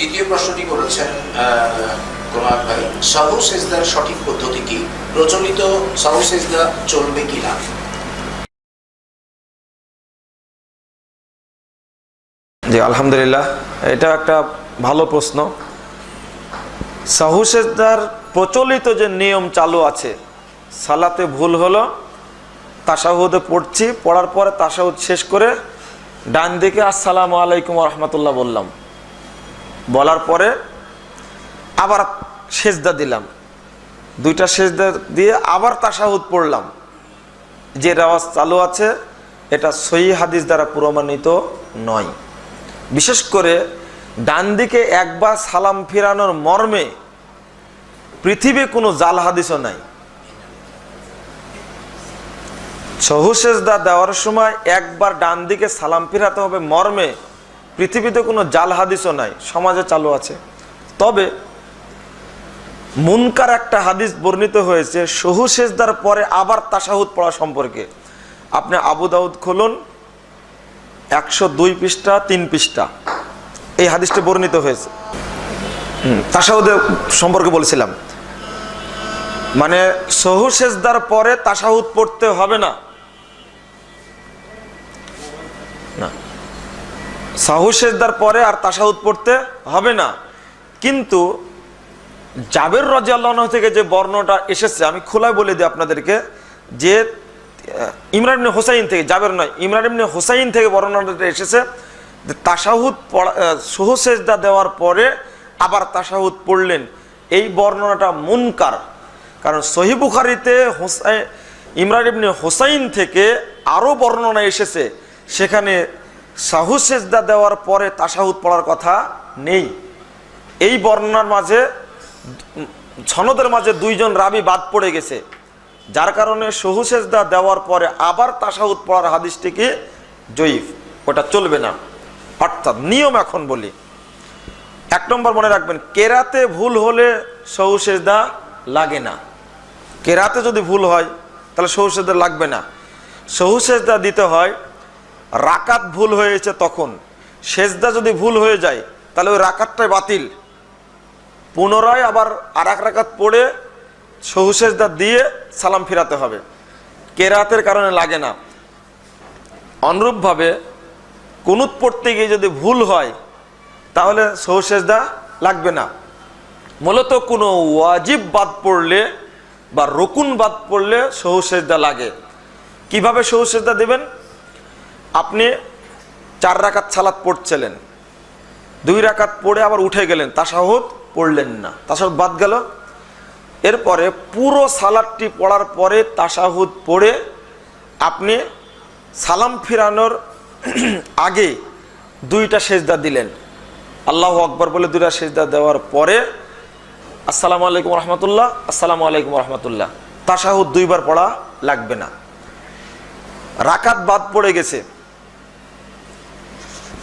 দ্বিতীয় প্রশ্নটি করেছেন কোরআন ভাই, সাহু সেজদার সঠিক পদ্ধতি কি? প্রচলিত সাহু সেজদা চলবে কি না? জি, আলহামদুলিল্লাহ। এটা একটা ভালো প্রশ্ন। সাহুসেদার প্রচলিত যে নিয়ম চালু আছে, সালাতে ভুল হলো, তাসাহুদে পড়ছি, পড়ার পরে তাসাহুদ শেষ করে ডান দিকে আসসালামু আলাইকুম রহমতুল্লাহ বললাম। বলার পরে আবার সেজদা দিলাম। দুইটা সেজদা দিয়ে আবার তাসাহুদ পড়লাম। যে রেওয়াজ চালু আছে, এটা সহি হাদিস দ্বারা প্রমাণিত নয়। বিশেষ করে ডান দিকে একবার সালাম ফিরানোর মর্মে পৃথিবী কোনো জাল হাদিসও নাই। সহুসেজদা দেওয়ার সময় একবার ডান দিকে সালাম ফিরাতে হবে মর্মে পৃথিবীতে কোনো জাল হাদিসও নাই, সমাজে চালু আছে। তবে মুনকার একটা হাদিস বর্ণিত হয়েছে, সহু সেজদার পরে আবার তাসাহুদ পড়া সম্পর্কে। আপনি আবু দাউদ খুলুন, একশো দুই পৃষ্ঠা, তিন পৃষ্ঠা। এই হাদিসটা বর্ণিত হয়েছে। তাসাহুদের সম্পর্কে বলছিলাম। মানে সহু সেজদার পরে তাসাহুদ পড়তে হবে না। না। সাহু সেজদার পরে আর তাসাহুদ পড়তে হবে না। কিন্তু জাবের রাজি আল্লাহ থেকে যে বর্ণটা এসেছে আমি খোলায় বলে দিই আপনাদেরকে যে ইমরান হোসাইন থেকে জাবের নয় ইমরান ইবনে হোসাইন থেকে বর্ণনাটা এসেছে যে তাসাহুদ পড়া আহ, সেজদা দেওয়ার পরে আবার তাসাহুদ পড়লেন। এই বর্ণনাটা মুনকার। কারণ সহি বুখারিতে হোসাই ইমরান ইবনে হোসাইন থেকে আরও বর্ণনা এসেছে। সেখানে সাহু সেজদা দেওয়ার পরে তাসাহুদ পড়ার কথা নেই। এই বর্ণনার মাঝে উম, সনদের মাঝে দুইজন রাবি বাদ পড়ে গেছে। যার কারণে সহু সেজদা দেওয়ার পরে আবার তাসাহুদ পড়ার হাদিসটিকে জয়ীফ। ওটা চলবে না। অর্থাৎ নিয়ম এখন বলি। এক নম্বর মনে রাখবেন কেরাতে ভুল হলে সহু সেজদা লাগে না। কেরাতে যদি ভুল হয় তাহলে সহু সেজদা লাগবে না। সহু সেজদা দিতে হয় রাকাত ভুল হয়েছে তখন। সেজদা যদি ভুল হয়ে যায়, তাহলে ওই রাকাতটাই বাতিল। পুনরায় আবার আর এক রাকাত পড়ে সহু সেজদা দিয়ে সালাম ফিরাতে হবে। কেরাতের কারণে লাগে না। অনুরূপভাবে কুনুত পড়তে গিয়ে যদি ভুল হয়, তাহলে সহু সেজদা লাগবে না। মূলত কোনো ওয়াজিব বাদ পড়লে বা রকুন বাদ পড়লে সহু সেজদা লাগে। কীভাবে সহু সেজদা দেবেন? আপনি চার রাকাত সালাত পড়ছিলেন, দুই রাকাত পড়ে আবার উঠে গেলেন, তাসাহুদ পড়লেন না। তাসাহুদ বাদ গেল। এরপরে পুরো সালাদটি পড়ার পরে তাসাহুদ পড়ে আপনি সালাম ফিরানোর আগে দুইটা সেজদা দিলেন। আল্লাহ আকবর বলে দুইটা সেজদা দেওয়ার পরে, আসসালামু আলাইকুম রহমতুল্লাহ, আসসালামু আলাইকুম রহমতুল্লাহ। তাসাহুদ দুইবার পড়া লাগবে না। রাকাত বাদ পড়ে গেছে।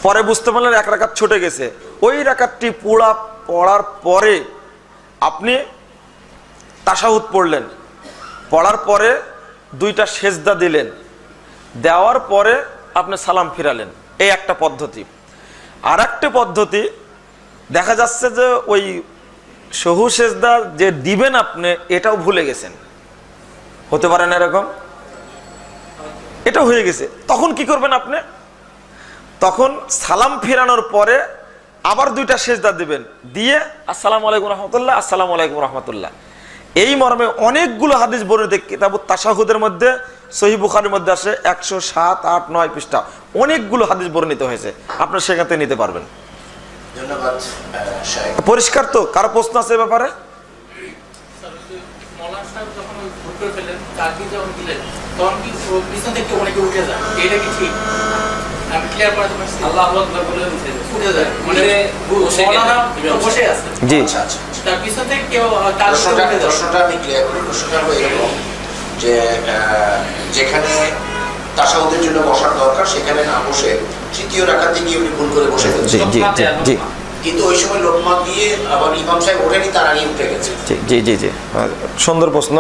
পরে বুঝতে পারলেন এক রাকাত ছুটে গেছে। ওই রাকাতটি পুরা পড়ার পরে আপনি তাসাহুদ পড়লেন। পড়ার পরে দুইটা সেজদা দিলেন। দেওয়ার পরে আপনি সালাম ফিরালেন। এই একটা পদ্ধতি। আর একটা পদ্ধতি, দেখা যাচ্ছে যে ওই সহু সেজদা যে দিবেন আপনি, এটাও ভুলে গেছেন। হতে পারে না এরকম? এটা হয়ে গেছে। তখন কি করবেন আপনি? তখন সালাম ফেরানোর পরে আবার দুইটা সেজদা দিবেন। দিয়ে আসসালাম আলাইকুম রহমতুল্লাহ আসসালামু আলাইকুম রহমতুল্লাহ। এই মর্মে অনেকগুলো হাদিস বর্ণিত কিতাব তাসাহুদের মধ্যে সহি বুখারের মধ্যে আসে একশো সাত আট নয় পৃষ্ঠা। অনেকগুলো হাদিস বর্ণিত হয়েছে। আপনার সেখান থেকে নিতে পারবেন। ধন্যবাদ পরিষ্কার তো? কারও প্রশ্ন আছে ব্যাপারে? তখন কি পিছন থেকে অনেকে উঠে যায়। এটা কি ঠিক? মানে জি। আচ্ছা আচ্ছা প্রশ্নটা আমি ক্লিয়ার করি। প্রশ্নটা হলো এরকম যে যেখানে তাসাউদের জন্য বসার দরকার সেখানে না বসে তৃতীয় রাখাতে গিয়ে উনি ভুল করে বসে জি ফেলছেন জি জি। জি কিন্তু ওই সময় লোকমা দিয়ে আবার ইমাম সাহেব ওঠেনি তার আগে উঠে গেছে। জি জি জি জি। সুন্দর প্রশ্ন।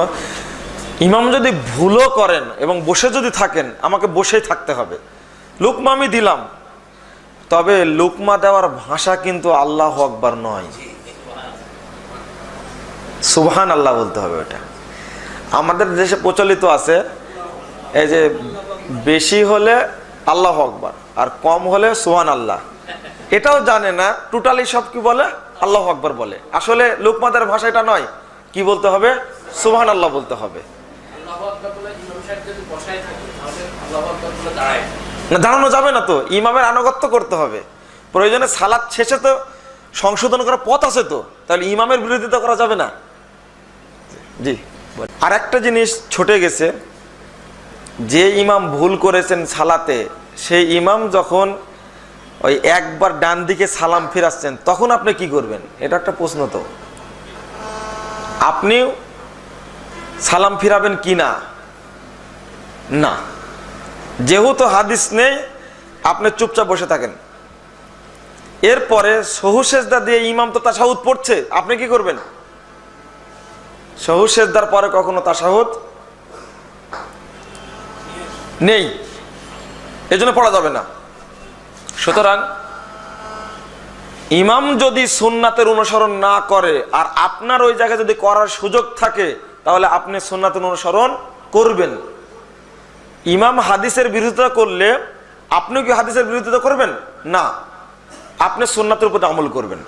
ইমাম যদি ভুলও করেন এবং বসে যদি থাকেন আমাকে বসেই থাকতে হবে। লুকমা আমি দিলাম। তবে লুকমা দেওয়ার ভাষা কিন্তু আল্লাহ আকবার নয়। সুবহান আল্লাহ বলতে হবে ওটা। আমাদের দেশে প্রচলিত আছে, এই যে বেশি হলে আল্লাহ আকবার আর কম হলে সুহান আল্লাহ এটাও জানে না, টোটালি সব কি বলে? আল্লাহ আকবার বলে। আসলে লোকমাদের ভাষা এটা নয়। কি বলতে হবে? সুবহান আল্লাহ বলতে হবে না, দাঁড়ানো যাবে না তো, ইমামের আনুগত্য করতে হবে। প্রয়োজনে সালাদ শেষে তো সংশোধন করার পথ আছে তো, তাহলে ইমামের বিরোধিতা করা যাবে না। জি আর একটা জিনিস ছুটে গেছে, যে ইমাম ভুল করেছেন সালাতে, সেই ইমাম যখন ওই একবার ডান দিকে সালাম ফিরাচ্ছেন, তখন আপনি কি করবেন? এটা একটা প্রশ্ন তো। আপনি সালাম ফিরাবেন কি না? না। যেহেতু হাদিস নেই, আপনি চুপচাপ বসে থাকেন। এরপরে সহুশেজদা দিয়ে ইমাম তো তাসাহুদ পড়ছে, আপনি কি করবেন? সহুশেজদার পরে কখনো তাসাহুদ নেই? এজন্য পড়া যাবে না। সুতরাং ইমাম যদি সুন্নাতের অনুসরণ না করে, আর আপনার ওই জায়গায় যদি করার সুযোগ থাকে, তাহলে আপনি সুন্নাতের অনুসরণ করবেন। ইমাম হাদিসের বিরোধিতা করলে আপনি কি হাদিসের বিরোধিতা করবেন? না। আপনি সোননাথের উপর আমল করবেন।